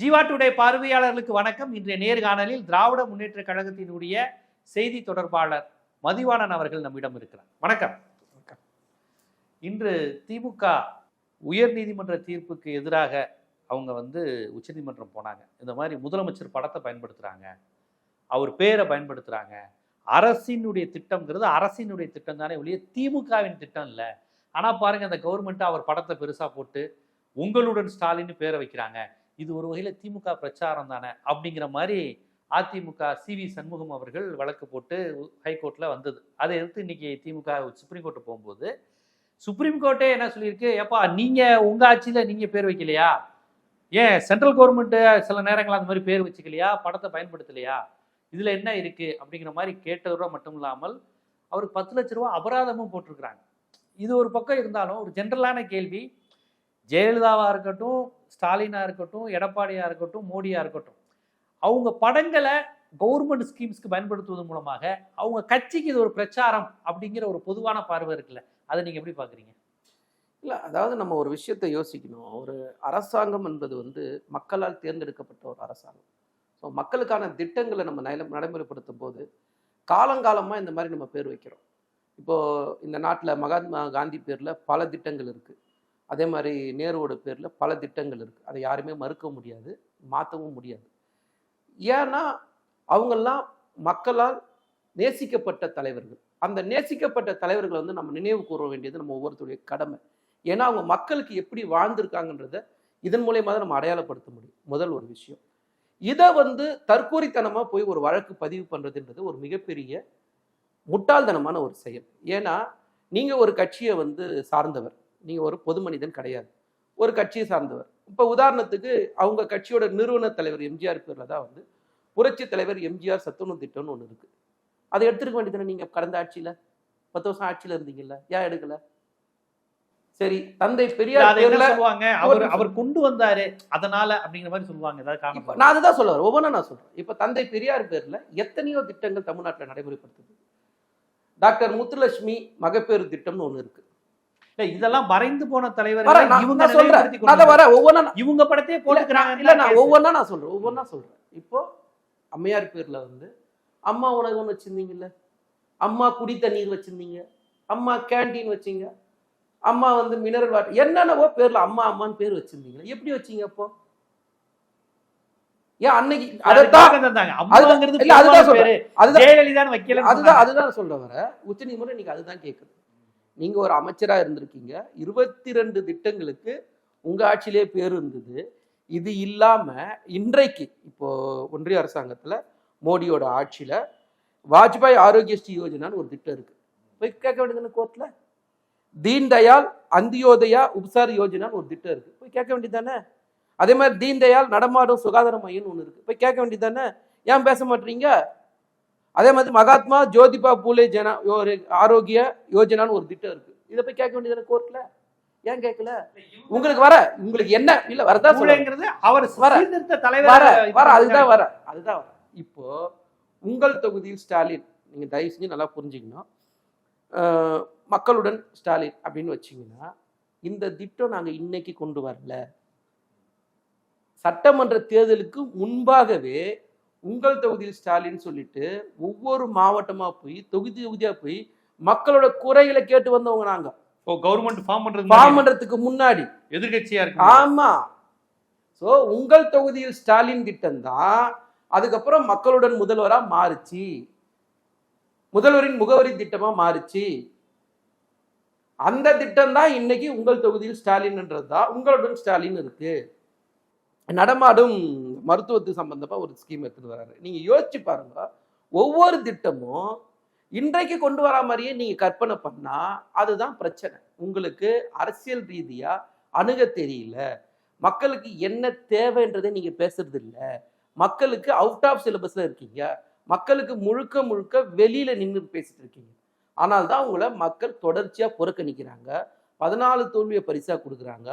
Jeeva today பார்வையாளர்களுக்கு வணக்கம். இன்றைய நேர்காணலில் திராவிட முன்னேற்ற கழகத்தினுடைய செய்தி தொடர்பாளர் மதிவாணன் அவர்கள் நம்மிடம் இருக்கிறார். வணக்கம். இன்று திமுக உயர் நீதிமன்ற தீர்ப்புக்கு எதிராக அவங்க வந்து உச்சநீதிமன்றம் போனாங்க. இந்த மாதிரி முதலமைச்சர் படத்தை பயன்படுத்துறாங்க. அவர் பேரை பயன்படுத்துறாங்க. அரசினுடைய திட்டம்ங்கிறது அரசினுடைய திட்டம் தானே ஒழிய திமுகவின் திட்டம் இல்லை. ஆனா பாருங்க அந்த கவர்மெண்ட் அவர் படத்தை பெருசா போட்டு உங்களுடன் ஸ்டாலின் பேரை வைக்கிறாங்க. இது ஒரு வகையில் திமுக பிரச்சாரம் தானே அப்படிங்கிற மாதிரி அதிமுக சி வி சண்முகம் அவர்கள் வழக்கு போட்டு ஹைகோர்ட்டில் வந்தது. அதை எதிர்த்து இன்னைக்கு திமுக சுப்ரீம் கோர்ட்டு போகும்போது சுப்ரீம் கோர்ட்டே என்ன சொல்லியிருக்கு? ஏப்பா நீங்கள் உங்கள் ஆட்சியில் நீங்கள் பேர் வைக்கலையா? ஏன் சென்ட்ரல் கவர்மெண்ட்டு சில நேரங்கள் அந்த மாதிரி பேர் வச்சுக்கலையா? படத்தை பயன்படுத்தலையா? இதில் என்ன இருக்குது அப்படிங்கிற மாதிரி கேட்டதோட மட்டும் இல்லாமல் அவருக்கு பத்து லட்ச ரூபா அபராதமும் போட்டிருக்கிறாங்க. இது ஒரு பக்கம் இருந்தாலும் ஒரு ஜென்ரலான கேள்வி. ஜெயலலிதாவாக இருக்கட்டும் ஸ்டாலினாக இருக்கட்டும் எடப்பாடியாக இருக்கட்டும் மோடியாக இருக்கட்டும் அவங்க படங்களை கவர்மெண்ட் ஸ்கீம்ஸ்க்கு பயன்படுத்துவதன் மூலமாக அவங்க கட்சிக்கு இது ஒரு பிரச்சாரம் அப்படிங்கிற ஒரு பொதுவான பார்வை இருக்குல்ல. அதை நீங்கள் எப்படி பார்க்குறீங்க? இல்லை அதாவது நம்ம ஒரு விஷயத்தை யோசிக்கணும். ஒரு அரசாங்கம் என்பது வந்து மக்களால் தேர்ந்தெடுக்கப்பட்ட ஒரு அரசாங்கம். ஸோ மக்களுக்கான திட்டங்களை நம்ம நில நடைமுறைப்படுத்தும் போது காலங்காலமாக இந்த மாதிரி நம்ம பேர் வைக்கிறோம். இப்போது இந்த நாட்டில் மகாத்மா காந்தி பேரில் பல திட்டங்கள் இருக்குது அதே மாதிரி நேருவோட பேரில் பல திட்டங்கள் இருக்குது அதை யாருமே மறுக்க முடியாது மாற்றவும் முடியாது. ஏன்னா அவங்கெல்லாம் மக்களால் நேசிக்கப்பட்ட தலைவர்கள். அந்த நேசிக்கப்பட்ட தலைவர்களை வந்து நம்ம நினைவு கூற வேண்டியது நம்ம ஒவ்வொருத்தருடைய கடமை. ஏன்னா அவங்க மக்களுக்கு எப்படி வாழ்ந்திருக்காங்கன்றத இதன் மூலயமா தான் நம்ம அடையாளப்படுத்த முடியும். முதல் ஒரு விஷயம். இதை வந்து தற்கூரித்தனமாக போய் ஒரு வழக்கு பதிவு பண்ணுறதுன்றது ஒரு மிகப்பெரிய முட்டாள்தனமான ஒரு செயல். ஏன்னா நீங்கள் ஒரு கட்சியை வந்து சார்ந்தவர். நீங்கள் ஒரு பொது மனிதன் கிடையாது. ஒரு கட்சியை சார்ந்தவர். இப்போ உதாரணத்துக்கு அவங்க கட்சியோட நிறுவன தலைவர் எம்ஜிஆர் பேரில் தான் வந்து புரட்சி தலைவர் எம்ஜிஆர் சத்துணவு திட்டம்னு ஒன்று இருக்குது அதை எடுத்துருக்க வேண்டியதானே நீங்கள் கடந்த ஆட்சியில்? பத்து வருஷம் ஆட்சியில் இருந்தீங்கல்ல? ஏன் எடுக்கல? சரி தந்தை பெரியார் சொல்லுவாங்க? அவர் அவர் கொண்டு வந்தாரு அதனால அப்படிங்கிற மாதிரி சொல்லுவாங்க ஏதாவது இப்ப காரணம் நான் அதுதான் சொல்ல வரேன். ஒவ்வொன்றா நான் சொல்றேன். இப்ப தந்தை பெரியார் பேர்ல எத்தனையோ திட்டங்கள் தமிழ்நாட்டில் நடைமுறைப்படுத்துது டாக்டர் முத்துலட்சுமி மகப்பேறு திட்டம்னு ஒண்ணு இருக்கு. இதெல்லாம் மறைந்து போன நான் இவங்க சொல்றேன். அதை நான் இவங்க படத்தையே போட்டுக்கிறாங்க இல்ல நான் ஒவ்வொன்றா நான் சொல்றேன் ஒவ்வொன்றா சொல்றேன். இப்போ அம்மையார் பேர்ல வந்து அம்மா உணவகம் வச்சிருந்தீங்கல்ல? அம்மா குடி தண்ணீர் வச்சிருந்தீங்க? அம்மா கேண்டீன் வச்சீங்க? அம்மா வந்து மினரல் வாட்டர் என்னென்னவோ பேர்ல அம்மா அம்மான்னு பேர் வச்சிருந்தீங்க எப்படி வச்சீங்க அப்போ? ஏன் அன்னைக்கு அதுதான் அதுதான் சொல்றேன். அதுதான் அதுதான் அதுதான் சொல்ல வர உச்சநீதிமன்றம் இன்னைக்கு அதுதான் கேட்குது நீங்கள் ஒரு அமைச்சராக இருந்திருக்கீங்க. இருபத்தி ரெண்டு திட்டங்களுக்கு உங்கள் ஆட்சியிலே பேர் இருந்தது. இது இல்லாமல் இன்றைக்கு இப்போ ஒன்றிய அரசாங்கத்தில் மோடியோட ஆட்சியில் வாஜ்பாய் ஆரோக்கியஸ்ரீ யோஜனான்னு ஒரு திட்டம் இருக்குது போய் கேட்க வேண்டியதுன்னு கோர்ட்டில் தீன் தயாள் அந்தியோதயா உப்சார் யோஜனான்னு ஒரு திட்டம் இருக்குது போய் கேட்க வேண்டியதானே அதே மாதிரி தீன் தயாள் நடமாடும் சுகாதார மையம்னு ஒன்று இருக்குது போய் கேட்க வேண்டியதானே ஏன் பேச மாட்டீங்க? அதே மாதிரி மகாத்மா ஜோதிபா பூலே ஜன ஒரு ஆரோக்கிய யோஜனான்னு ஒரு திட்டம் இருக்கு. இதை போய் கேட்க வேண்டியதானே கோர்ட்ல ஏன் கேட்கல? உங்களுக்கு வர உங்களுக்கு என்ன? இல்ல வரதா சொல்றேன் மூளைங்கிறது அவர் வர. தலைவர் வர அதுதான் வர அதுதான் வர. இப்போ உங்கள் தொகுதியில் ஸ்டாலின் நீங்க தயவு செஞ்சு நல்லா புரிஞ்சுக்கணும். மக்களுடன் ஸ்டாலின் அப்படின்னு வச்சீங்கன்னா இந்த திட்டம் நாங்க இன்னைக்கு கொண்டு வரல. சட்டமன்ற தேர்தலுக்கு முன்பாகவே உங்கள் தொகுதியில் ஸ்டாலின் சொல்லிட்டு ஒவ்வொரு மாவட்டமா போய் தொகுதி தொகுதியா போய் மக்களோட குறைகளை கேட்டு வந்தவங்க நாங்க. ஓ கவர்மெண்ட் ஃபார்ம் பண்றது ஃபார்ம் பண்றதுக்கு முன்னாடி. எதிர்கட்சியா இருக்கு ஆமா. சோ உங்கள் தொகுதியில் ஸ்டாலின் திட்டம் தான் அதுக்கப்புறம் மக்களுடன் முதல்வரா மாறுச்சு. முதல்வரின் முகவரி திட்டமா மாறுச்சு. அந்த திட்டம் தான் இன்னைக்கு உங்கள் தொகுதியில் ஸ்டாலின்ன்றது தான் உங்களுடன் ஸ்டாலின் இருக்கு. நடமாடும் மருத்துவத்துக்கு சம்பந்தமா ஒரு ஸ்கீம் எடுத்துகிட்டு வராரு நீங்கள் யோசிச்சு பாருங்க. ஒவ்வொரு திட்டமும் இன்றைக்கு கொண்டு வரா மாதிரியே நீங்கள் கற்பனை பண்ணால் அதுதான் பிரச்சனை. உங்களுக்கு அரசியல் ரீதியாக அணுக தெரியல. மக்களுக்கு என்ன தேவைன்றதை நீங்கள் பேசுறது இல்லை மக்களுக்கு அவுட் ஆஃப் சிலபஸில் இருக்கீங்க. மக்களுக்கு முழுக்க முழுக்க வெளியில் நின்று பேசிட்டு இருக்கீங்க. ஆனால் தான் உங்களை மக்கள் தொடர்ச்சியாக புறக்கணிக்கிறாங்க பதினாலு தோல்வியை பரிசாக கொடுக்குறாங்க.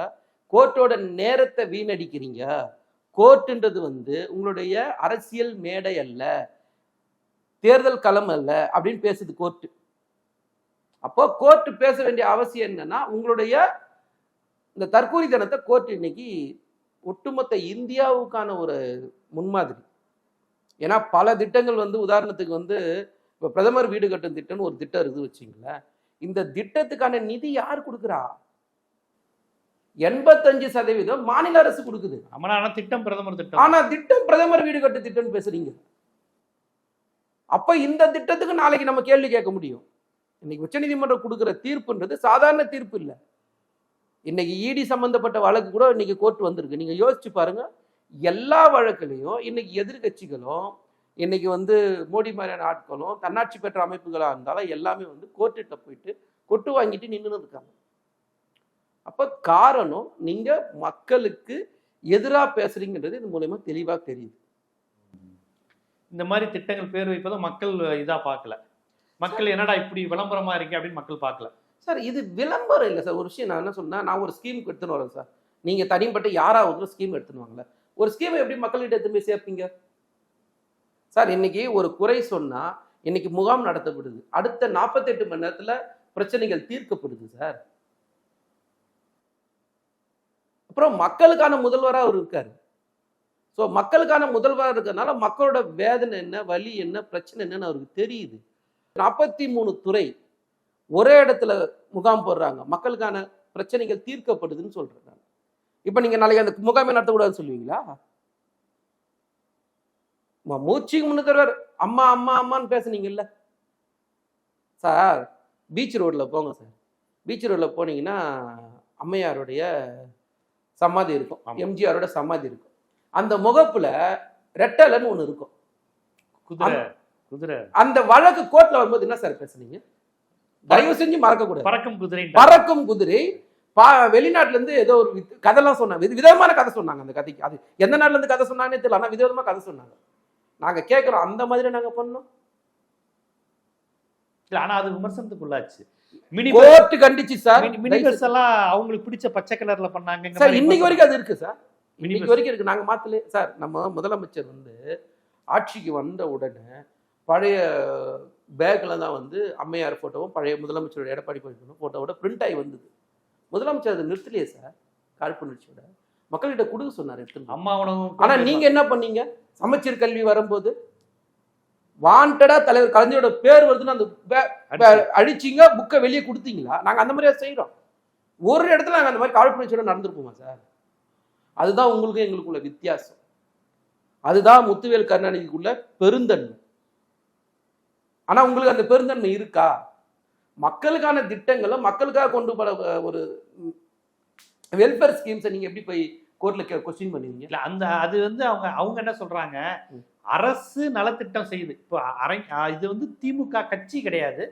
கோர்ட்டோட நேரத்தை வீணடிக்கிறீங்க. கோர்ட்டுன்றது வந்து உங்களுடைய அரசியல் மேடை அல்ல தேர்தல் களம் அல்ல அப்படின்னு பேசுது கோர்ட்டு. அப்போ கோர்ட்டு பேச வேண்டிய அவசியம் என்னன்னா உங்களுடைய இந்த தற்கூரித்தனத்தை கோர்ட் இன்னைக்கு ஒட்டுமொத்த இந்தியாவுக்கான ஒரு முன்மாதிரி. ஏன்னா பல திட்டங்கள் வந்து உதாரணத்துக்கு வந்து இப்போ பிரதமர் வீடு கட்டும் திட்டம்னு ஒரு திட்டம் இருக்குது வச்சிங்களேன். இந்த திட்டத்துக்கான நிதி யார் கொடுக்குறா? எண்பத்தஞ்சு சதவீதம் மாநில அரசு கொடுக்குது. அமலான திட்டம் பிரதமர் திட்டம். ஆனா திட்டம் பிரதமர் வீடு கட்டு திட்டம்னு பேசுறீங்க. அப்ப இந்த திட்டத்துக்கு நாளைக்கு நம்ம கேள்வி கேட்க முடியும். இன்னைக்கு உச்சநீதிமன்றம் கொடுக்குற தீர்ப்புன்றது சாதாரண தீர்ப்பு இல்லை. இன்னைக்கு இடி சம்பந்தப்பட்ட வழக்கு கூட இன்னைக்கு கோர்ட் வந்திருக்கு. நீங்க யோசிச்சு பாருங்க. எல்லா வழக்குலையும் இன்னைக்கு எதிர்கட்சிகளும் இன்னைக்கு வந்து மோடி மாதிரியான ஆட்களும் தன்னாட்சி பெற்ற அமைப்புகளாக இருந்தாலும் எல்லாமே வந்து கோர்ட்டுகிட்ட போயிட்டு கொட்டு வாங்கிட்டு நின்று இருக்காங்க. அப்ப காரணம் நீங்க மக்களுக்கு எதிரா பேசுறீங்கன்றது இது மூலயமா தெளிவா தெரியுது. இந்த மாதிரி திட்டங்கள் பேர் வைப்பதும் மக்கள் இதா பார்க்கல. மக்கள் என்னடா இப்படி விளம்பரமா இருக்கு அப்படின்னு மக்கள் பார்க்கல. சார் இது விளம்பரம் இல்லை சார். ஒரு விஷயம் நான் என்ன சொன்னா நான் ஒரு ஸ்கீம் எடுத்துன்னு வரேன் சார். நீங்க தனிப்பட்ட யாராவது ஸ்கீம் எடுத்துன்னு வாங்கல ஒரு ஸ்கீமை எப்படி மக்கள்கிட்ட எடுத்து போய் சேர்ப்பீங்க? சார் இன்னைக்கு ஒரு குறை சொன்னா இன்னைக்கு முகாம் நடத்தப்படுது. அடுத்த நாற்பத்தெட்டு மணி நேரத்துல பிரச்சனைகள் தீர்க்கப்படுது சார். அப்புறம் மக்களுக்கான முதல்வராக அவர் இருக்கார். ஸோ மக்களுக்கான முதல்வராக இருக்கிறதுனால மக்களோட வேதனை என்ன வலி என்ன பிரச்சனை என்னன்னு அவருக்கு தெரியுது. நாற்பத்தி மூணு துறை ஒரே இடத்துல முகாம் போடுறாங்க. மக்களுக்கான பிரச்சனைகள் தீர்க்கப்படுதுன்னு சொல்கிறாங்க இப்போ நீங்கள் நாளைக்கு அந்த முகாமே நடத்தக்கூடாதுன்னு சொல்லுவீங்களா? மூச்சுக்கு முன்னுக்கிறவர் அம்மா அம்மா அம்மான்னு பேசுனீங்கல்ல. சார் பீச் ரோட்ல போங்க சார். பீச் ரோட்ல போனீங்கன்னா அம்மையாருடைய சமாதி இருக்கும். எம்ஜிஆரோட சமாதி இருக்கும். அந்த முகப்புல ரெட்டலைன்னு ஒண்ணு இருக்கும். குதிரை குதிரை. அந்த வழக்கு கோர்ட்ல வரும்போது என்ன சார் பேசுனீங்க? தயவு செஞ்சு மறக்க கூடாது. பறக்கும் குதிரை. பறக்கும் குதிரை. பா வெளிநாட்டுல இருந்து ஏதோ ஒரு கதைலாம் சொன்னாங்க. வித- விதமான கதை சொன்னாங்க அந்த கதைக்கு. அது எந்த நாட்டுல இருந்து கதை சொன்னாங்கன்னே தெரியல. ஆனா விதவிதமா கதை சொன்னாங்க. நாங்க கேட்கிறோம் அந்த மாதிரி நாங்க பண்ணோம். இல்ல ஆனா அது விமர்சனத்துக்குள்ளாச்சு. மினி கோர்ட் கண்டிச்சு சார். மினி பஸ் எல்லாம் அவங்களுக்கு பிடிச்ச பச்சை கலர்ல பண்ணாங்க சார் இன்னைக்கு வரைக்கும் அது இருக்கு சார். இன்னைக்கு. வரைக்கும் இருக்கு. நாங்க மாத்தல. சார் நம்ம முதலமைச்சர் வந்து ஆட்சிக்கு வந்த உடனே பழைய பேக்ல தான் வந்து அம்மையார் போட்டோவும் பழைய முதலமைச்சரோட எடப்பாடி பழனிசாமி போட்டோவோட பிரிண்ட் ஆகி வந்தது. முதலமைச்சர் அதை நிறுத்தலையே சார் காழ்ப்புணர்ச்சியோட மக்கள்கிட்ட கொடுக்க சொன்னார் எடுத்துன்னு போய். அம்மா உணவு ஆனா நீங்க என்ன பண்ணீங்க? சமச்சீர் கல்வி வரும்போது வாண்டடா தலைவர் கலைஞரோட பேர் வருதுன்னு அந்த அழிச்சீங்க புக்கை வெளியே கொடுத்தீங்களா? நாங்க அந்த மாதிரியா செய்றோம். ஒரு இடத்துல நாங்க அந்த மாதிரி காழ்ப்புணர்ச்சியோட நடந்திருப்போமா சார்? அதுதான் உங்களுக்கும் எங்களுக்குள்ள வித்தியாசம். அதுதான் முத்துவேல் கருணாநிதிக்குள்ள பெருந்தன்மை. ஆனா உங்களுக்கு அந்த பெருந்தன்மை இருக்கா? மக்களுக்கான திட்டங்களை மக்களுக்காக கொண்டு போற ஒரு வெல்ஃபேர் ஸ்கீம்ஸை நீங்க எப்படி போய் கோர்ட்ல கொஸ்டின் பண்ணுவீங்க? இல்ல அந்த அது வந்து அவங்க அவங்க என்ன சொல்றாங்க? ம். அரசு நலத்திட்டம் செய்யுது. இப்போ அரை இது வந்து திமுக கட்சி கிடையாது.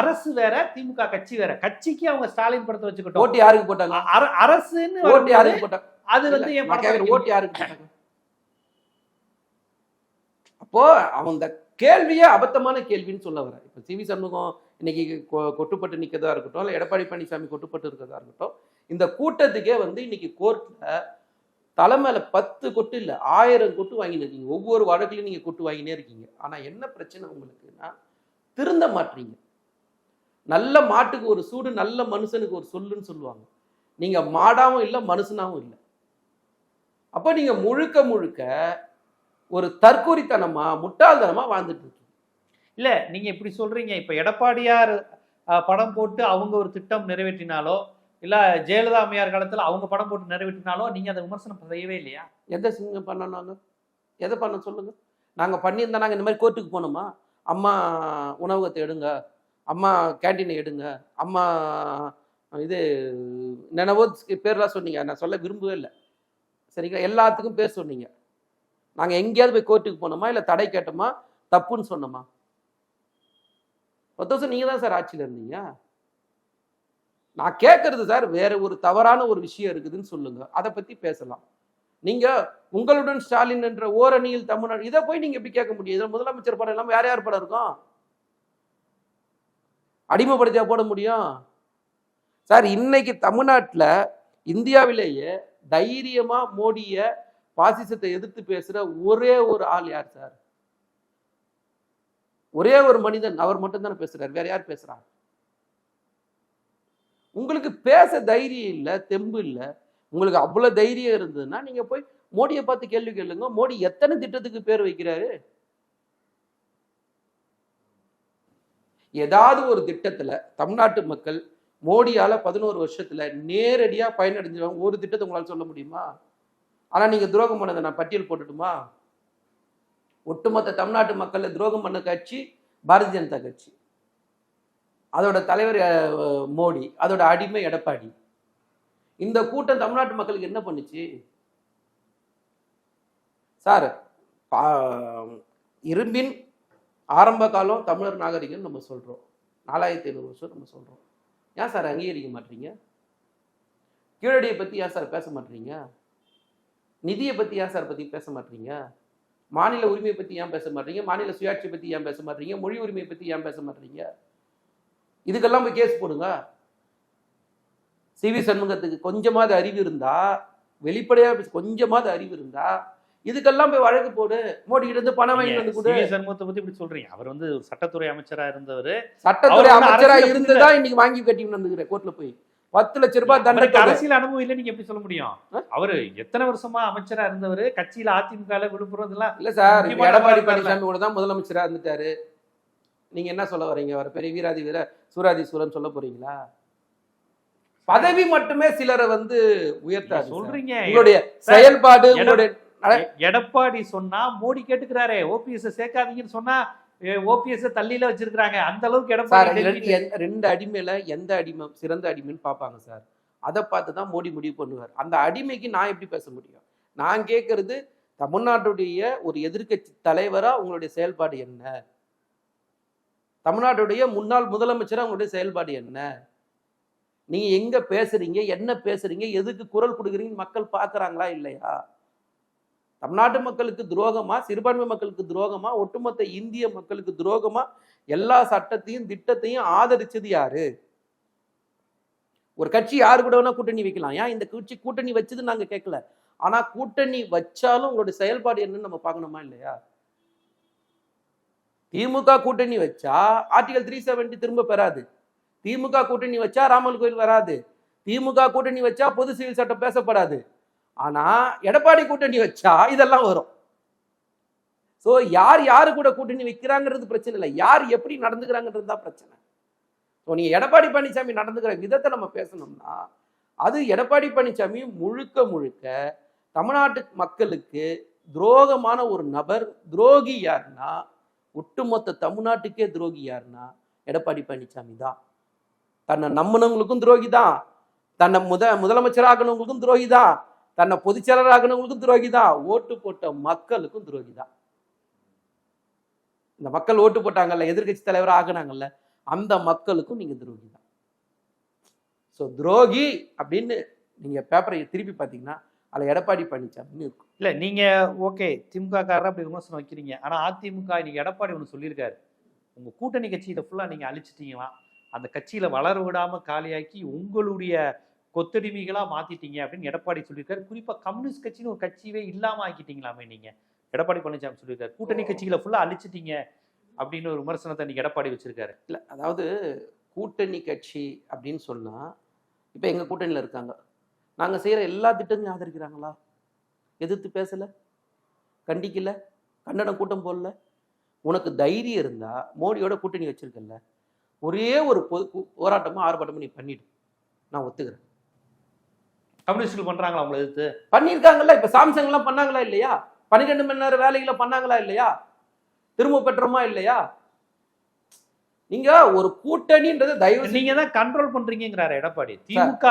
அரசு வேற திமுக கட்சி வேற. கட்சிக்கு அவங்க ஸ்டாலின் படத்தை வச்சுக்கிட்டோம். ஓட்டு யாருக்கு போட்டாங்க? அரசுன்னு ஓட்டு யாருக்கு போட்டாங்க? அது வந்து என் வைக்கணும். ஓட்டு யாருக்கு போட்டாங்க? அப்போ இந்த கேள்வியே அபத்தமான கேள்வின்னு சொல்ல வரேன் இப்போ சிவி சண்முகம் இன்னைக்கு கொட்டுப்பட்டு நிற்கிறதா இருக்கட்டும் இல்லை எடப்பாடி பழனிசாமி கொட்டுப்பட்டு இருக்கிறதா இருக்கட்டும் இந்த கூட்டத்துக்கே வந்து இன்னைக்கு தலை மேலே பத்து கொட்டு இல்லை ஆயிரம் கொட்டு வாங்கின்னு இருக்கீங்க. ஒவ்வொரு வழக்குலையும் நீங்க கொட்டு வாங்கினே இருக்கீங்க. ஆனா என்ன பிரச்சனை உங்களுக்குன்னா திருந்த மாட்டீங்க. நல்ல மாட்டுக்கு ஒரு சூடு நல்ல மனுஷனுக்கு ஒரு சொல்லுன்னு சொல்லுவாங்க. நீங்க மாடாவும் இல்லை மனுஷனாகவும் இல்லை. அப்போ நீங்க முழுக்க முழுக்க ஒரு தற்கொரித்தனமா முட்டாள்தனமா வாழ்ந்துட்டு இருக்கீங்க. இல்ல நீங்க இப்படி சொல்றீங்க. இப்ப எடப்பாடியார் படம் போட்டு அவங்க ஒரு திட்டம் நிறைவேற்றினாலோ இல்லை ஜெயலலிதா அம்மையார் காலத்தில் அவங்க படம் போட்டு நிறைவேற்றினாலும் நீங்கள் அதை விமர்சனம் செய்யவே இல்லையா? எதை சிங்க பண்ணனாங்க எதை பண்ண சொல்லுங்கள் நாங்கள் பண்ணியிருந்தா நாங்கள் இந்த மாதிரி கோர்ட்டுக்கு போகணுமா? அம்மா உணவகத்தை எடுங்க. அம்மா கேண்டீனை எடுங்க. அம்மா இது நினைவோ பேர்லாம் சொன்னீங்க. நான் சொல்ல விரும்பவே இல்லை. சரிங்களா? எல்லாத்துக்கும் பேர் சொன்னீங்க. நாங்கள் எங்கேயாவது போய் கோர்ட்டுக்கு போனோமா இல்லை தடை கேட்டோமா? தப்புன்னு சொன்னோமா? பத்து வருஷம் நீங்கள் தான் சார் ஆட்சியில் இருந்தீங்க. நான் கேட்கறது சார் வேற ஒரு தவறான ஒரு விஷயம் இருக்குதுன்னு சொல்லுங்க. அதை பத்தி பேசலாம். நீங்க உங்களுடன் ஸ்டாலின் என்ற ஓரணியில் தமிழ்நாடு இதை போய் நீங்க எப்படி கேட்க முடியும்? இதில் முதலமைச்சர் படம் எல்லாம் வேற யார் படம் இருக்கும்? அடிமைப்படுத்தியா போட முடியும்? சார் இன்னைக்கு தமிழ்நாட்டில் இந்தியாவிலேயே தைரியமா மோடிய பாசிசத்தை எதிர்த்து பேசுற ஒரே ஒரு ஆள் யார் சார்? ஒரே ஒரு மனிதன் அவர் மட்டும் தானே பேசுறாரு. வேற யார் பேசுறாங்க உங்களுக்கு பேச தைரியம் இல்லை தெம்பு இல்லை உங்களுக்கு அவ்வளோ தைரியம் இருந்ததுன்னா நீங்கள் போய் மோடியை பார்த்து கேள்வி கேளுங்க. மோடி எத்தனை திட்டத்துக்கு பேர் வைக்கிறாரு? ஏதாவது ஒரு திட்டத்தில் தமிழ்நாட்டு மக்கள் மோடியால் பதினோரு வருஷத்தில் நேரடியாக பயனடைஞ்சவங்க ஒரு திட்டத்தை உங்களால் சொல்ல முடியுமா? ஆனால் நீங்கள் துரோகம் பண்ணதை நான் பட்டியல் போட்டுட்டுமா? ஒட்டுமொத்த தமிழ்நாட்டு மக்களை துரோகம் பண்ண கட்சி பாரதிய ஜனதா கட்சி. அதோட தலைவர் மோடி அதோட அடிமை எடப்பாடி. இந்த கூட்டம் தமிழ்நாட்டு மக்களுக்கு என்ன பண்ணுச்சு? சார் பா- இரும்பின் ஆரம்ப காலம் தமிழர் நாகரிகம் நம்ம சொல்றோம். நாலாயிரத்தி ஐநூறு வருஷம் நம்ம சொல்றோம். ஏன் சார் அங்கீகரிக்க மாட்டீங்க? கீழடியை பத்தி ஏன் சார் பேச மாட்டீங்க? நிதியை பத்தி ஏன் சார் பத்தி பேச மாட்டீங்க? மாநில உரிமையை பத்தி ஏன் பேச மாட்டீங்க? மாநில சுயாட்சியை பத்தி ஏன் பேச மாட்டீங்க? மொழி உரிமையை பத்தி ஏன் பேச மாட்டீங்க? இதுக்கெல்லாம் போய் கேஸ் போடுங்க. சிவி சண்முகத்துக்கு கொஞ்சமாவது அறிவு இருந்தா வெளிப்படையா கொஞ்சமாவது அறிவு இருந்தா இதுக்கெல்லாம் போய் வழக்கு போடு. மோடி கிட்ட இருந்து பணம் வாங்கி வந்து கொடு. சண்முகத்தை பத்தி இப்படி சொல்றீங்க. அவர் வந்து ஒரு சட்டத்துறை அமைச்சரா இருந்தவர். சட்டத்துறை அமைச்சரா அரசியல் இருந்துதா இன்னைக்கு வாங்கி கட்டிட்டு வந்துக்கிறேன் கோர்ட்ல போய். பத்து லட்ச ரூபாய் தண்டனை அரசியல் அனுபவம் இல்லை நீங்க எப்படி சொல்ல முடியும்? அவரு எத்தனை வருஷமா அமைச்சரா இருந்தவர்? கட்சியில அதிமுக விழுப்புரம் இதெல்லாம் இல்ல சார் எடப்பாடி. பழனிசாமி கூட தான் முதலமைச்சரா இருந்துட்டாரு. நீங்க என்ன சொல்ல வரீங்க? வர பெரிய வீராதி வீர சூராதி சூரன் சொல்ல போறீங்களா? பதவி மட்டுமே சிலரை வந்து உயர்த்தாது சார். சொல்றீங்க. உங்களுடைய செயல்பாடு உங்களுடைய எடப்பாடி சொன்னா மோடி கேட்டுக்கிறாரே ஓபிஎஸ் சேர்க்காதீங்கன்னு சொன்னா ஓபிஎஸ் தள்ளியில வச்சிருக்காங்க அந்த அளவுக்கு எடப்பாடி ரெண்டு அடிமையில எந்த அடிமை சிறந்த அடிமைன்னு பார்ப்பாங்க சார். அதை பார்த்து தான் மோடி முடிவு பண்ணுவார். அந்த அடிமைக்கு நான் எப்படி பேச முடியும்? நான் கேட்கறது தமிழ்நாட்டுடைய ஒரு எதிர்க்கட்சி தலைவரா உங்களுடைய செயல்பாடு என்ன? தமிழ்நாட்டுடைய முன்னாள் முதலமைச்சர் உங்களுடைய செயல்பாடு என்ன? நீங்க எங்க பேசுறீங்க? என்ன பேசுறீங்க? எதுக்கு குரல் கொடுக்குறீங்க மக்கள் பார்க்குறாங்களா இல்லையா? தமிழ்நாட்டு மக்களுக்கு துரோகமா சிறுபான்மை மக்களுக்கு துரோகமா ஒட்டுமொத்த இந்திய மக்களுக்கு துரோகமா எல்லா சட்டத்தையும் திட்டத்தையும் ஆதரிச்சது யாரு? ஒரு கட்சி யாரு கூட வேணா கூட்டணி வைக்கலாம். ஏன் இந்த கட்சி கூட்டணி வச்சது நாங்க கேட்கல. ஆனா கூட்டணி வச்சாலும் உங்களுடைய செயல்பாடு என்னன்னு நம்ம பார்க்கணுமா இல்லையா? திமுக கூட்டணி வச்சா ஆர்டிகல் த்ரீ செவன்டி திரும்ப பெறாது. திமுக கூட்டணி வச்சா ராமன் கோயில் வராது. திமுக கூட்டணி வச்சா பொது சிவில் சட்டம் பேசப்படாது. ஆனா எடப்பாடி கூட்டணி வச்சா இதெல்லாம் வரும். ஸோ யார் யாரு கூட கூட்டணி வைக்கிறாங்கிறது பிரச்சனை இல்லை. யார் எப்படி நடந்துக்கிறாங்கிறது தான் பிரச்சனை. ஸோ நீ எடப்பாடி பழனிசாமி நடந்துக்கிற விதத்தை நம்ம பேசணும்னா அது எடப்பாடி பழனிசாமி முழுக்க முழுக்க தமிழ்நாட்டு மக்களுக்கு துரோகமான ஒரு நபர் துரோகி யாருன்னா ஒட்டுமொத்த தமிழ்நாட்டுக்கே துரோகி யாருன்னா எடப்பாடி பழனிசாமி தான். தன்னை நம்பினவங்களுக்கும் துரோகி தான். தன்னை முத முதலமைச்சராகனவங்களுக்கும் துரோகி தான். தன்னை பொதுச்செயலராகனவங்களுக்கும் துரோகி தான். ஓட்டு போட்ட மக்களுக்கும் துரோகி தான். இந்த மக்கள் ஓட்டு போட்டாங்கல்ல எதிர்க்கட்சி தலைவர் ஆகினாங்கல்ல அந்த மக்களுக்கும் நீங்க துரோகி தான். ஸோ துரோகி அப்படின்னு நீங்க பேப்பரை திருப்பி பார்த்தீங்கன்னா அதில் எடப்பாடி பழனிசாமின்னு இருக்கும் இல்ல நீங்க ஓகே திமுக காரர் அப்படி விமர்சனம் வைக்கிறீங்க. ஆனா அதிமுக இன்னைக்கு எடப்பாடி ஒன்று சொல்லியிருக்காரு. உங்க கூட்டணி கட்சியில ஃபுல்லா நீங்க அழிச்சிட்டீங்களாம் அந்த கட்சியில வளர விடாம காலியாக்கி உங்களுடைய கொத்தடிமைகளா மாத்திட்டீங்க அப்படின்னு எடப்பாடி சொல்லியிருக்காரு. குறிப்பா கம்யூனிஸ்ட் கட்சின்னு ஒரு கட்சியவே இல்லாம ஆக்கிட்டீங்களாமே நீங்க. எடப்பாடி பழனிசாமி சொல்லியிருக்காரு. கூட்டணி கட்சிகளை ஃபுல்லா அழிச்சிட்டீங்க அப்படின்னு ஒரு விமர்சனத்தை இன்னைக்கு எடப்பாடி வச்சிருக்காரு. இல்லை அதாவது கூட்டணி கட்சி அப்படின்னு சொன்னா இப்போ எங்க கூட்டணியில் இருக்காங்க? நாங்க செய்யற எல்லா திட்டங்களையும் ஆதரிக்கிறாங்களா? எதிர்த்து பேசல? கண்டிக்கல? கண்டனம் கூட்டம் போடல? உனக்கு தைரியம் இருந்தா மோடியோட கூட்டணி வச்சிருக்கல ஒரே ஒரு பொது போராட்டமும் ஆர்ப்பாட்டமும் நீ பண்ணிடு. நான் ஒத்துக்கிறேன். கம்யூனிஸ்டுகள் பண்றாங்களா உங்களை எதிர்த்து? பண்ணியிருக்காங்கல்ல. இப்ப சாம்சங் எல்லாம் பண்ணாங்களா இல்லையா? பன்னிரெண்டு மணி நேரம் வேலைகளை பண்ணாங்களா இல்லையா? திரும்ப பெற்றோமா இல்லையா? நீங்க ஒரு கூட்டணின்றது தயவு நீங்க தான் கண்ட்ரோல் பண்றீங்கிறாரு எடப்பாடி. திமுக.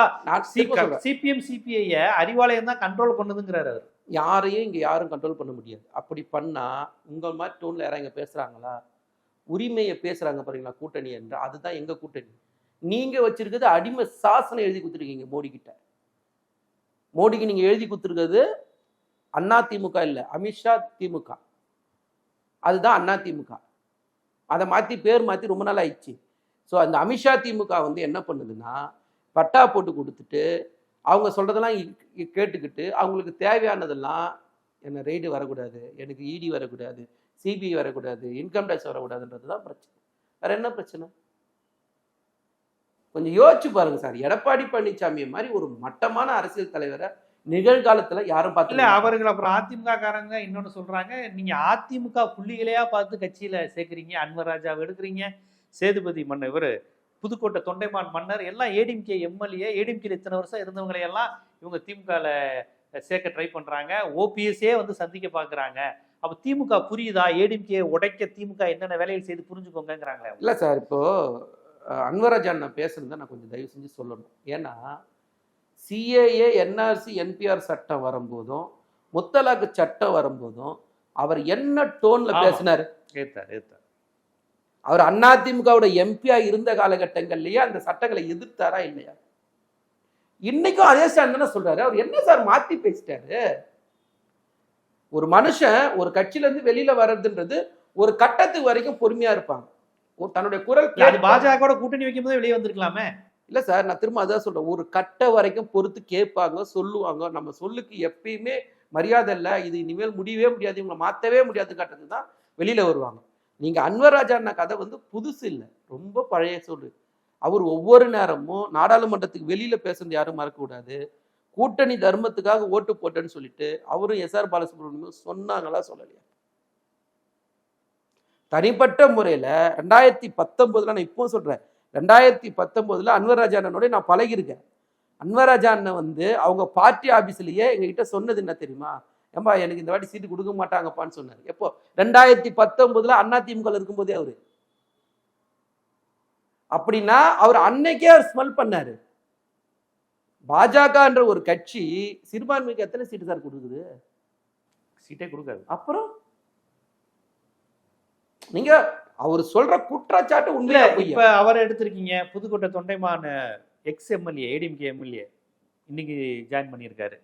சிபிஎம் சிபிஐ அறிவாலயம் தான் கண்ட்ரோல் பண்ணுதுங்கிறாரு அவர். யாரையும் இங்க யாரும் கண்ட்ரோல் பண்ண முடியாது. அப்படி பண்ணா உங்க மாதிரி டோன்ல யாராவது இங்க பேசுறாங்களா? உரிமையை பேசுறாங்க பாருங்களா கூட்டணி என்று. அதுதான் எங்க கூட்டணி. நீங்க வச்சிருக்கிறது அடிமை சாசனம் எழுதி கொடுத்துருக்கீங்க மோடி கிட்ட மோடிக்கு நீங்க எழுதி கொடுத்துருக்கிறது அண்ணா திமுக இல்ல அமித்ஷா திமுக. அதுதான் அண்ணா திமுக. அதை மாற்றி பேர் மாற்றி ரொம்ப நாள் ஆயிடுச்சு. ஸோ அந்த அமித்ஷா திமுக வந்து என்ன பண்ணுதுன்னா பட்டா போட்டு கொடுத்துட்டு அவங்க சொல்கிறதெல்லாம் இ- கேட்டுக்கிட்டு அவங்களுக்கு தேவையானதெல்லாம் என்ன ரெய்டு வரக்கூடாது. எனக்கு இடி வரக்கூடாது. சிபிஐ வரக்கூடாது. இன்கம் டேக்ஸ் வரக்கூடாதுன்றது தான் பிரச்சனை. வேறு என்ன பிரச்சனை? கொஞ்சம் யோசிச்சு பாருங்க சார். எடப்பாடி பழனிசாமி மாதிரி ஒரு மட்டமான அரசியல் தலைவரை நிகழ்காலத்துல யாரும் இல்ல பார்த்து அவர்கள் அப்புறம் அதிமுக காரங்க இன்னொன்னு சொல்றாங்க நீங்க அதிமுக புள்ளிகளையா பார்த்து கட்சியில சேர்க்கறீங்க அன்வர் ராஜாவை எடுக்கிறீங்க சேதுபதி மன்னர் இவரு புதுக்கோட்டை தொண்டைமான் மன்னர் எல்லாம் ஏடிஎம்கே எம்எல்ஏ ஏடிஎம்கே இத்தனை வருஷம் இருந்தவங்களை எல்லாம் இவங்க திமுகல சேர்க்க ட்ரை பண்றாங்க ஓபிஎஸ்ஏ வந்து சந்திக்க பாக்குறாங்க. அப்ப திமுக புரியுதா? ஏடிஎம்கே உடைக்க திமுக என்னென்ன வேலைகள் செய்து புரிஞ்சுக்கோங்கிறாங்களே இல்ல சார் இப்போ அஹ், அன்வராஜான் நான் பேசுறத நான் கொஞ்சம் தயவு செஞ்சு சொல்லணும். ஏன்னா சிஏஏ என்ஆர்சி என்பிஆர் சட்டம் வரும்போதும் முத்தலாக்கு சட்டம் வரும்போதும் அவர் என்ன டோன்ல. பேசினாரு? ஏத்தார் ஏத்தார் அவர் அதிமுகவோட எம்பியா இருந்த காலகட்டங்கள்லயே அந்த சட்டங்களை எதிர்த்தாரா இல்லையா? இன்னைக்கும் அதே ஸ்டாண்ட் தானே சொல்றாரு. அவர் என்ன சார் மாத்தி பேசிட்டாரு? ஒரு மனுஷன் ஒரு கட்சியில இருந்து வெளியில வர்றதுன்றது ஒரு கட்டத்துக்கு வரைக்கும் பொறுமையா இருப்பாங்க. தன்னுடைய குரல். பாஜக கூட்டணி வைக்கும் போது வெளியே வந்திருக்கலாமே. இல்லை சார் நான் திரும்ப அதான் சொல்கிறேன் ஒரு கட்ட வரைக்கும் பொறுத்து கேட்பாங்க சொல்லுவாங்க. நம்ம சொல்லுக்கு எப்பயுமே மரியாதை இல்லை. இது இனிமேல் முடியவே முடியாது. இவங்களை மாற்றவே முடியாது கட்டத்து தான் வெளியில் வருவாங்க. நீங்கள் அன்வர் அண்ணா கதை வந்து புதுசு இல்லை. ரொம்ப பழைய சொல்லு அவர் ஒவ்வொரு நேரமும் நாடாளுமன்றத்துக்கு வெளியில் பேசுறது யாரும் மறக்கக்கூடாது கூட்டணி தர்மத்துக்காக ஓட்டு போட்டேன்னு சொல்லிட்டு அவரும் எஸ்ஆர் பாலசுப்ரமணியம் சொன்னாங்களா சொல்லலையா? தனிப்பட்ட முறையில் ரெண்டாயிரத்தி பத்தொன்பதுல நான் இப்போ சொல்கிறேன் ரெண்டாயிரத்தி பத்தொன்பதுல அன்வராஜா அண்ணனோட நான் பழகியிருக்கேன். அன்வராஜா அண்ணன் வந்து அவங்க பார்ட்டி ஆபீஸ்லயே எங்ககிட்ட சொன்னது என்ன தெரியுமா? ஏம்பா எனக்கு இந்த வாட்டி சீட்டு கொடுக்க மாட்டாங்கப்பான்னு சொன்னார். எப்போ? ரெண்டாயிரத்தி பத்தொன்பதுல அண்ணா திமுக இருக்கும்போதே அவரு. அப்படின்னா அவர் அன்னைக்கே அவர் ஸ்மெல் பண்ணாரு. பாஜகன்ற ஒரு கட்சி சிறுபான்மைக்கு எத்தனை சீட்டு சார் கொடுக்குது? சீட்டே கொடுக்காது. அப்புறம்? நீங்க அவர் சொல்ற குற்றச்சாட்டு இல்ல உண்மையா பொய்யா? இப்ப அவரை எடுத்திருக்கீங்க Pudukkottai Thondaiman ex MLA ADMK MLA இன்னைக்கு ஜாயின் பண்ணியிருக்காரு.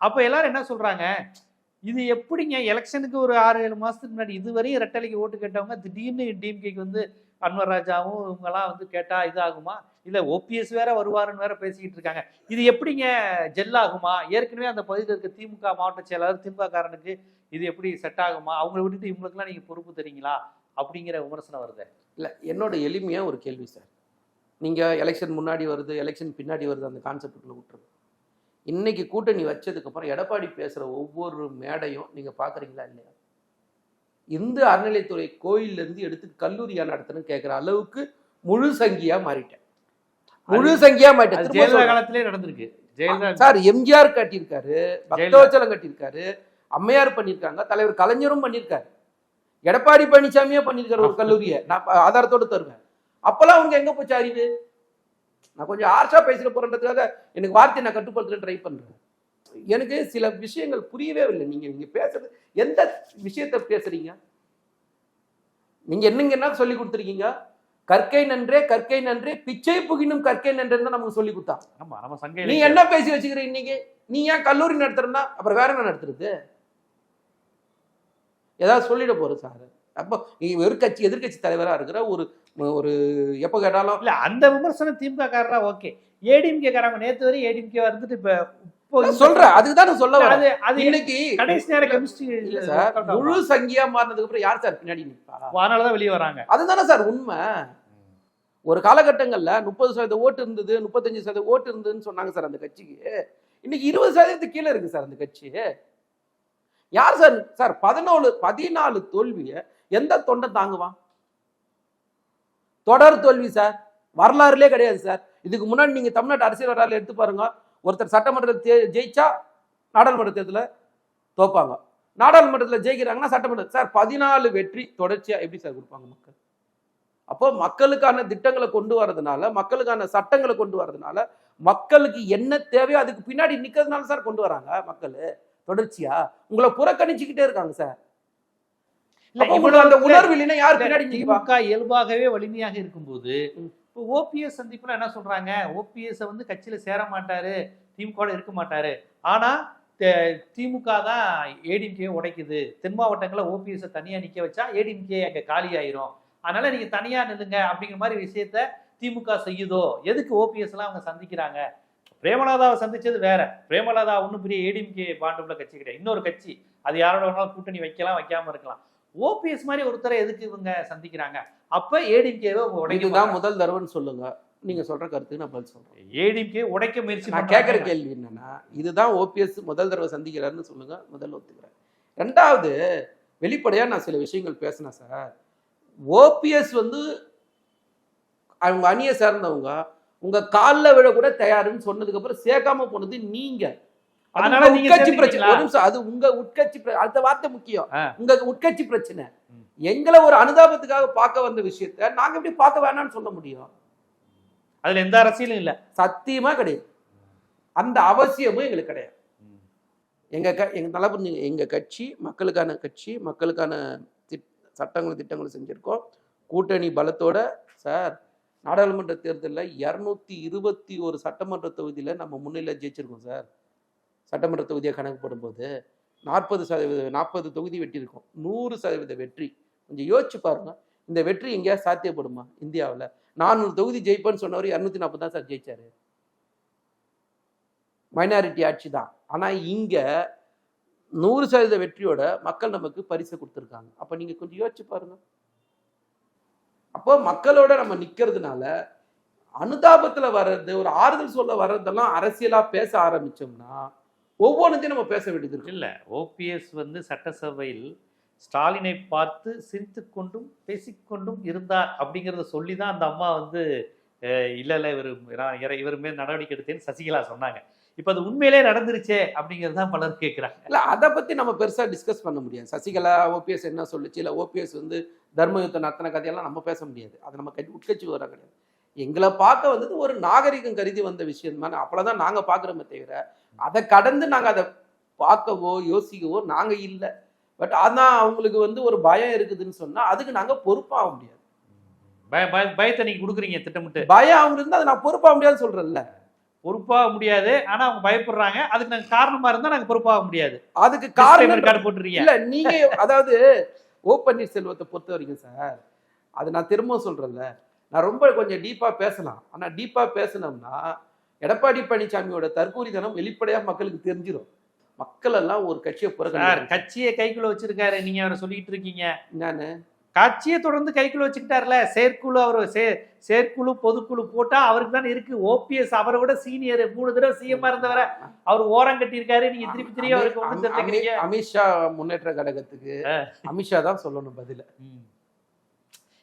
அப்ப எல்லாரும் என்ன சொல்றாங்க? இது எப்படிங்க எலெக்ஷனுக்கு ஒரு ஆறு ஏழு மாசத்துக்கு முன்னாடி இதுவரையும் ரெட்டலைக்கு ஓட்டு கேட்டவங்க திடீர்னு டிஎம்கேக்கு வந்து அன்வர் ராஜாவும் இவங்கெல்லாம் வந்து கேட்டா இது ஆகுமா? இல்ல ஓபிஎஸ் வேற வருவாருன்னு வேற பேசிக்கிட்டு இருக்காங்க. இது எப்படிங்க ஜெல் ஆகுமா? ஏற்கனவே அந்த பகுதியில் இருக்க திமுக மாவட்ட செயலாளர் திமுக காரனுக்கு இது எப்படி செட் ஆகுமா? அவங்கள விட்டுட்டு இவங்களுக்குலாம் நீங்க பொறுப்பு தரீங்களா? அப்படிங்கிற விமர்சனம் வருது. இல்ல என்னோட எளிமையா ஒரு கேள்வி சார். நீங்க எலெக்ஷன் முன்னாடி வருது எலெக்ஷன் பின்னாடி வருது அந்த கான்செப்டுக்குள்ள விட்டுருங்க. இன்னைக்கு கூட்டணி வச்சதுக்கு அப்புறம் எடப்பாடி பேசுற ஒவ்வொரு மேடையும் நீங்க பாக்குறீங்களா இல்லையா? இந்து அறநிலைத்துறை கோயில்ல இருந்து எடுத்து கல்லூரியா நடத்தணும்னு கேட்கிற அளவுக்கு முழு சங்கியா மாறிட்டேன். முழு சங்கியா மாறிட்டேன். ஜெயலலிதா. காலத்திலே நடந்திருக்கு. சார் எம்ஜிஆர் கட்டியிருக்காரு பக்தவச்சலம் கட்டியிருக்காரு அம்மையார் பண்ணியிருக்காங்க தலைவர் கலைஞரும் பண்ணியிருக்காரு. எடப்பாடி பழனிசாமியே பண்ணியிருக்காரு ஒரு கல்லூரியை. நான் ஆதாரத்தோட தருவேன். அப்பெல்லாம் அவங்க எங்க போச்சு அறிவு? நான் கொஞ்சம் ஆர்ஷா பேசிட போறன்றதுக்காக எனக்கு வார்த்தையை நான் கட்டுப்படுத்த ட்ரை பண்றேன். எனக்கு சில விஷயங்கள் புரியவே இல்லை. நீங்க நீங்க பேசுறது எந்த விஷயத்த பேசுறீங்க? நீங்க என்னங்க என்ன சொல்லி கொடுத்துருக்கீங்க? கற்கை நன்றே கற்கை நன்றே பிச்சை புகினும் கற்கை நன்றேன்னு தான் நமக்கு சொல்லி கொடுத்தா. ஆமா நம்ம சங்க நீ. என்ன பேசி வச்சுக்கிற இன்னைக்கு? நீ ஏன் கல்லூரி நடத்துறனா அப்புறம் வேற என்ன நடத்துறது? ஏதாவது சொல்லிட போற சார். அப்போ நீ ஒரு கட்சி எதிர்க்கட்சி தலைவரா இருக்கிற ஒரு ஒரு எப்ப கேட்டாலும் இல்ல அந்த விமர்சனம் திமுக காரரா ஓகே. ஏடிஎம்கே காரங்க நேத்து வரை ஏடிஎம்கே வந்துட்டு இப்ப சொல்றேன். அதுக்கு தான் சொல்ல வரேன். அது அது இன்னைக்கு கடைசி நேர கெமிஸ்ட்ரி இல்ல சார் முழு சங்கியா மாறினதுக்கு அப்புறம் யார் சார் பின்னாடி நிற்பா அதனாலதான் வெளியே வராங்க. அதுதானே சார் உண்மை. ஒரு காலகட்டங்கள்ல முப்பது சதவீத ஓட்டு இருந்தது முப்பத்தஞ்சு சதவீத ஓட்டு இருந்ததுன்னு சொன்னாங்க சார் அந்த கட்சிக்கு. இன்னைக்கு இருபது சதவீதத்துக்கு கீழே இருக்கு சார் அந்த கட்சி. யார் சார்? சார் பதினாலு பதினாலு தோல்வியை எந்த தொண்டை தாங்குவான்? தொடர் தோல்வி சார். வரலாறுலே கிடையாது சார். இதுக்கு முன்னாடி நீங்கள் தமிழ்நாட்டு அரசியல் வரலாறு எடுத்து பாருங்க. ஒருத்தர் சட்டமன்றத்தில் ஜெயிச்சா நாடாளுமன்ற தேர்தலில் தோப்பாங்க. நாடாளுமன்றத்தில் ஜெயிக்கிறாங்கன்னா சட்டமன்ற சார் பதினாலு வெற்றி தொடர்ச்சியாக எப்படி சார் கொடுப்பாங்க மக்கள்? அப்போ மக்களுக்கான திட்டங்களை கொண்டு வரதுனால மக்களுக்கான சட்டங்களை கொண்டு வரதுனால மக்களுக்கு என்ன தேவையோ அதுக்கு பின்னாடி நிற்கிறதுனால சார் கொண்டு வராங்க மக்கள். தொடர்ச்சியா? உங்களை புறக்கணிச்சுக்கிட்டே இருக்காங்க சார் அந்த உணர்வு இல்லைன்னா யார் பின்னாடி திமுக இயல்பாகவே வலிமையாக இருக்கும்போது. இப்போ ஓபிஎஸ் சந்திப்புல என்ன சொல்றாங்க? ஓபிஎஸ் வந்து கட்சியில சேர மாட்டாரு திமுக இருக்க மாட்டாரு. ஆனா திமுக தான் ஏடிஎம்கே உடைக்குது. தென் மாவட்டங்களில் ஓபிஎஸ் தனியா நிக்க வச்சா ஏடிஎம்கே அங்க காலி ஆயிரும். அதனால நீங்க தனியா நில்லுங்க அப்படிங்கிற மாதிரி விஷயத்த திமுக செய்யுதோ? எதுக்கு ஓபிஎஸ் எல்லாம் அவங்க சந்திக்கிறாங்க? பிரேமலதாவை சந்திச்சது வேற. பிரேமலதா ஒன்றும் பெரிய ஏடிஎம்கே பாண்டுள்ள கட்சி கிடையாது. இன்னொரு கட்சி. அது யாரோட வேணாலும் கூட்டணி வைக்கலாம் வைக்காம இருக்கலாம். ஓபிஎஸ் மாதிரி ஒருத்தரை எதுக்கு இவங்க சந்திக்கிறாங்க? அப்ப ஏடிஎம்கேவை உடைக்க இதுதான் முதல் தடவைன்னு சொல்லுங்க. நீங்க சொல்ற கருத்துக்கு நான் பதில் சொல்றேன். ஏடிஎம்கே உடைக்க முயற்சி நான். கேட்குற கேள்வி என்னன்னா இதுதான் ஓபிஎஸ் முதல் தடவை சந்திக்கிறாருன்னு சொல்லுங்க. முதல்ல ஒத்துக்கிறேன். ரெண்டாவது வெளிப்படையா நான் சில விஷயங்கள் பேசினேன் சார் ஓபிஎஸ் வந்து அவங்க அணியை சேர்ந்தவங்க உங்க காலில் விழ கூட தயாருன்னு சொன்னதுக்கு அப்புறம் சேர்க்காம போனது நீங்க. அது அதனால உங்க நீங்க உட்கட்சி பிரச்சனை. சேர்ந்துட்டீங்களா? ஒரு நிமிஷம் அது உங்க உட்கட்சி அடுத்த வார்த்தை முக்கியம். உங்க உட்கட்சி பிரச்சனை. எங்களை ஒரு அனுதாபத்துக்காக பார்க்க வந்த விஷயத்த நாங்க எப்படி பார்க்க வேணாம்னு சொல்ல முடியும்? அதுல எந்த அரசியலும் இல்ல. சத்தியமா கிடையாது. அந்த அவசியமும் எங்களுக்கு கிடையாது. எங்க க எங்க நல்லா புரிஞ்சுங்க. எங்க கட்சி மக்களுக்கான கட்சி மக்களுக்கான திட் சட்டங்களும் திட்டங்களும் செஞ்சிருக்கோம். கூட்டணி பலத்தோட சார் நாடாளுமன்ற தேர்தலில் இரநூத்தி இருபத்தி ஒரு சட்டமன்ற தொகுதியில் நம்ம முன்னிலை ஜெயிச்சிருக்கோம் சார். சட்டமன்ற தொகுதியை கணக்கு போடும்போது நாற்பது சதவீத நாற்பது தொகுதி வெற்றி இருக்கும் நூறு சதவீத வெற்றி. கொஞ்சம் யோசிச்சு பாருங்க. இந்த வெற்றி எங்கேயா சாத்தியப்படுமா? இந்தியாவில். நானூறு தொகுதி ஜெயிப்பேன்னு சொன்னவர் இரநூத்தி நாற்பது தான் சார் ஜெயிச்சாரு. மைனாரிட்டி ஆட்சி தான். ஆனால் இங்கே நூறு சதவீத வெற்றியோட மக்கள் நமக்கு பரிசு கொடுத்துருக்காங்க. அப்போ நீங்கள் கொஞ்சம் யோசிச்சு பாருங்கள் அப்போ மக்களோட நம்ம நிற்கிறதுனால அனுதாபத்தில் வர்றது ஒரு ஆறுதல் சொல்ல வர்றதெல்லாம் அரசியலாக பேச ஆரம்பிச்சோம்னா ஒவ்வொன்றுத்தையும் நம்ம பேச வேண்டியது இல்ல ஓபிஎஸ் வந்து சட்டசபையில் ஸ்டாலினை பார்த்து சிரித்துக்கொண்டும் பேசிக்கொண்டும் இருந்தார் அப்படிங்கிறத சொல்லி தான் அந்த அம்மா வந்து இல்ல இல்ல இவர் நான் இற- இவர் மேல் நடவடிக்கை எடுத்தேன்னு சசிகலா சொன்னாங்க. இப்ப அது உண்மையிலே நடந்துருச்சே அப்படிங்கிறது தான் பலர் கேட்கிறாங்க இல்லை அதை பற்றி நம்ம பெருசாக டிஸ்கஸ் பண்ண முடியாது. சசிகலா ஓபிஎஸ் என்ன சொல்லுச்சு? இல்லை ஓபிஎஸ் வந்து தர்மயுத்தம் நடத்தின கதையெல்லாம் நம்ம பேச முடியாது. அது நம்ம கட்சி உட்கட்சி வர கிடையாது. எங்களை பார்க்க வந்தது ஒரு நாகரிகம் கருதி வந்த விஷயம் தான். அப்போதான் நாங்கள் பார்க்குறோமே தவிர அதை கடந்து நாங்கள் அதை பார்க்கவோ யோசிக்கவோ நாங்கள் இல்லை. பட் அதான் அவங்களுக்கு வந்து ஒரு பயம் இருக்குதுன்னு சொன்னால் அதுக்கு நாங்கள் பொறுப்பாக முடியாது. பய- பய- பயத்தை நீங்க கொடுக்குறீங்க திட்டமிட்டு. பயம் அவங்களுக்கு இருந்தால் அதை நான் பொறுப்பாக முடியாதுன்னு சொல்கிறேன்ல பொறுப்பாக முடியாது. ஆனா அவங்க பயப்படுறாங்க. அதுக்கு நாங்க காரணமா இருந்தா நாங்க பொறுப்பாக முடியாது. அதுக்கு காரணம் போட்டுறீங்க. இல்ல நீங்க அதாவது ஓ பன்னீர்செல்வத்தை பொறுத்த வரைக்கும் சார் அது நான் திரும்ப சொல்றேன்ல நான் ரொம்ப கொஞ்சம் டீப்பா பேசலாம். ஆனா டீப்பா பேசணும்னா எடப்பாடி பழனிசாமியோட தற்கூரித்தனம் வெளிப்படையா மக்களுக்கு தெரிஞ்சிடும் மக்கள் எல்லாம் ஒரு கட்சியை புறக்கணிக்கிறாங்க. கட்சியை கைக்குள்ள வச்சிருக்காரு. நீங்க அவரை சொல்லிட்டு இருக்கீங்க. நானு கட்சியை தொடர்ந்து கைக்குள்ள வச்சுக்கிட்டாருல. செயற்குழு அவர் சே- செயற்குழு பொதுக்குழு போட்டா அவருக்கு தான் இருக்கு. ஓபிஎஸ் அவரை விட சீனியர் மூணு தடவை சிஎம் இருந்தவரை அவர் ஓரம் கட்டி இருக்காரு நீங்க திருப்பி திருப்பி அவருக்கு வந்து தெரிஞ்சுக்கிறீங்க அமித்ஷா முன்னேற்ற கழகத்துக்கு அமித்ஷா தான் சொல்லணும் பதில.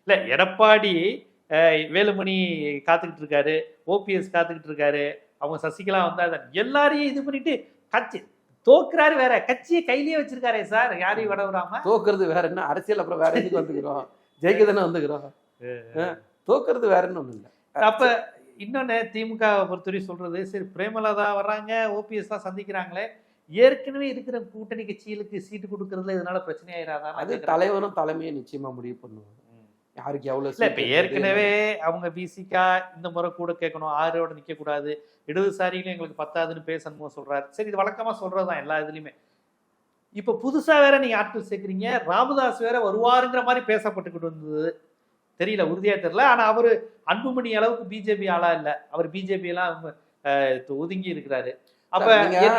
இல்ல எடப்பாடி வேலுமணி காத்துக்கிட்டு இருக்காரு. ஓபிஎஸ் காத்துக்கிட்டு இருக்காரு. அவங்க சசிகலா வந்தா எல்லாரையும் இது பண்ணிட்டு கட்சி தோக்குறாரு வேற. கட்சியை கையிலேயே வச்சிருக்காரே சார். யாரையும் விட விடாம தோக்குறது வேற என்ன? அரசியல் அப்புறம் வேற எதுக்கு வந்துக்கிறோம்? ஜெயிக்க தானே வந்துக்கிறோம் தோக்குறது வேற என்ன இல்லை. அப்ப இன்னொன்னு திமுக பொறுத்தவரை சொல்றது சரி பிரேமலதா வர்றாங்க ஓபிஎஸ் தான் சந்திக்கிறாங்களே. ஏற்கனவே இருக்கிற கூட்டணி கட்சிகளுக்கு சீட்டு கொடுக்கறதுல இதனால பிரச்சனை ஆயிராதா அது தலைவரும் தலைமையும் நிச்சயமா முடிவு பண்ணுவாங்க. யாருக்கு எவ்வளவு இல்ல இப்ப ஏற்கனவே அவங்க பிசிகா இந்த முறை கூட கேட்கணும் ஆரோட நிக்க கூடாது இடதுசாரியிலும் எங்களுக்கு பத்தாதுன்னு பேசணுமோ சொல்றாரு. சரி இது வழக்கமா சொல்றதுதான் எல்லா இதுலயுமே. இப்ப புதுசா வேற நீங்க ஆட்கள் சேர்க்குறீங்க ராமதாஸ் வேற வருவாருங்கிற மாதிரி பேசப்பட்டுக்கிட்டு வந்தது தெரியல உறுதியா தெரியல. ஆனா அவரு அன்புமணி அளவுக்கு பிஜேபி ஆளா இல்ல. அவர் பிஜேபி எல்லாம் அஹ், ஒதுங்கி இருக்கிறாரு. அப்ப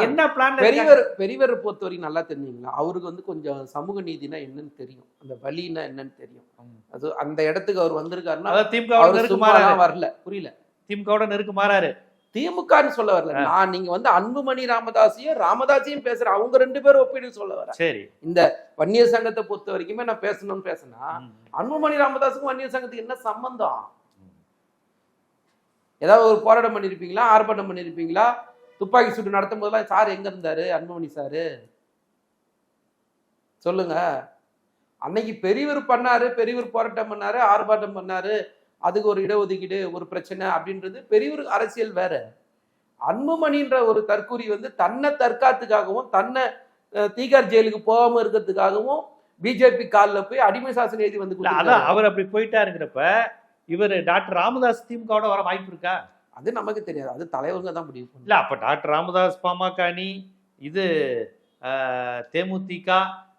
என்ன பிளான் பெரியவர் பெரியவர் பொறுத்த வரைக்கும் நல்லா தெரிஞ்சுங்களா அவருக்கு வந்து கொஞ்சம் சமூக நீதினா என்னன்னு தெரியும். அந்த வழின்னா என்னன்னு தெரியும். அது அந்த இடத்துக்கு அவர் வந்திருக்காருன்னா திமுக வரல. புரியல. திமுக நெருக்கு மாறாரு. திமுகன்னு சொல்ல வரல. நான் நீங்க வந்து அன்புமணி ராமதாஸையும் ராமதாஸையும் பேசுறேன் அவங்க ரெண்டு பேரும் ஒப்பிடு சொல்ல வரேன் சரி. வன்னியர் சங்கத்தை பொறுத்த வரைக்குமே நான் பேசணும்னு பேசினா அன்புமணி ராமதாஸுக்கும் வன்னியர் சங்கத்துக்கு என்ன சம்பந்தம்? ஏதாவது ஒரு போராட்டம் பண்ணியிருப்பீங்களா ஆர்ப்பாட்டம் பண்ணியிருப்பீங்களா துப்பாக்கி சூடு நடத்தும் போதெல்லாம் சார் எங்க இருந்தாரு? அன்புமணி சாரு. சொல்லுங்க. அன்னைக்கு பெரியவர் பண்ணாரு பெரியவர் போராட்டம் பண்ணாரு ஆர்ப்பாட்டம் பண்ணாரு. அதுக்கு ஒரு இடஒதுக்கீடு ஒரு பிரச்சனை அப்படின்றது பெரியவர் அரசியல் வேற. அன்புமணின்ற ஒரு தற்கூரி வந்து தன்னை தற்காத்துக்காகவும் தன்னை தீகார் ஜெயிலுக்கு போகாம இருக்கிறதுக்காகவும் பிஜேபி காலில் போய் அடிமை சாசனம் எழுதி வந்து அதான். அவர் அப்படி போயிட்டாருங்கிறப்ப இவர் டாக்டர் ராமதாஸ் திமுகவோட வர வாய்ப்பு இருக்கா? அது நமக்கு தெரியாது. அது தலைவருங்க தான் முடிவு இல்ல அப்ப டாக்டர் ராமதாஸ் பாமக அணி இது தேமுதிக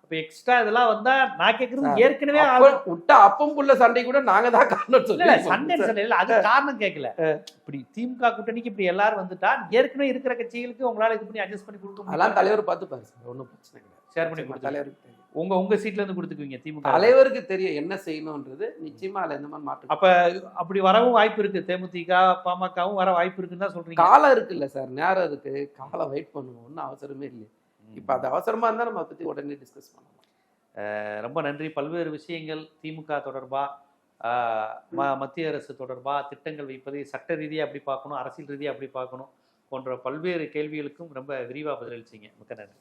இப்ப எக்ஸ்ட்ரா இதெல்லாம் வந்தா நான் கேக்குறது சார், ஏற்கனவே விட்ட அப்பம் புள்ள சண்டை கூட நாங்க தான் காரணம் இல்ல இல்ல, சொல்லி சண்டை சண்டை இல்ல அது காரணம் கேட்கல இப்படி திமுக கூட்டணிக்கு இப்படி எல்லாரும் வந்துட்டா ஏற்கனவே இருக்கிற கட்சிகளுக்கு உங்களால இது பண்ணி அட்ஜஸ்ட் பண்ணி கொடுக்க முடியும்? தலைவர் பார்த்துப்பாரு சார் ஒன்றும் பிரச்சனை கிடையாது ஷேர் பண்ணி கொடுத்து தலைவருக்கு உங்க உங்க சீட்ல இருந்து கொடுத்துக்குவீங்க திமுக தலைவருக்கு தெரியும் என்ன செய்யணும்ன்றது நிச்சயமா அதுல எந்த மாதிரி மாற்றம் அப்ப அப்படி வரவும் வாய்ப்பு இருக்கு தேமுதிக பாமகவும் வர வாய்ப்பு இருக்குன்னு தான் சொல்றீங்க. காலம் இருக்குல்ல சார் நேரம் இருக்கு. காலம் வெயிட் பண்ணுவோம் ஒன்றும் அவசரமே இல்லை இப்ப அது அவசரமா இருந்தா நம்ம அதை பத்தி உடனே டிஸ்கஸ் பண்ணலாம். ரொம்ப நன்றி. பல்வேறு விஷயங்கள் திமுக தொடர்பா ஆஹ், ம- மத்திய அரசு தொடர்பா திட்டங்கள் வைப்பதை சட்ட ரீதியா அப்படி பார்க்கணும் அரசியல் ரீதியா அப்படி பார்க்கணும் போன்ற பல்வேறு கேள்விகளுக்கும் ரொம்ப விரிவா பதிலளிச்சீங்க. மிக்க நன்றி.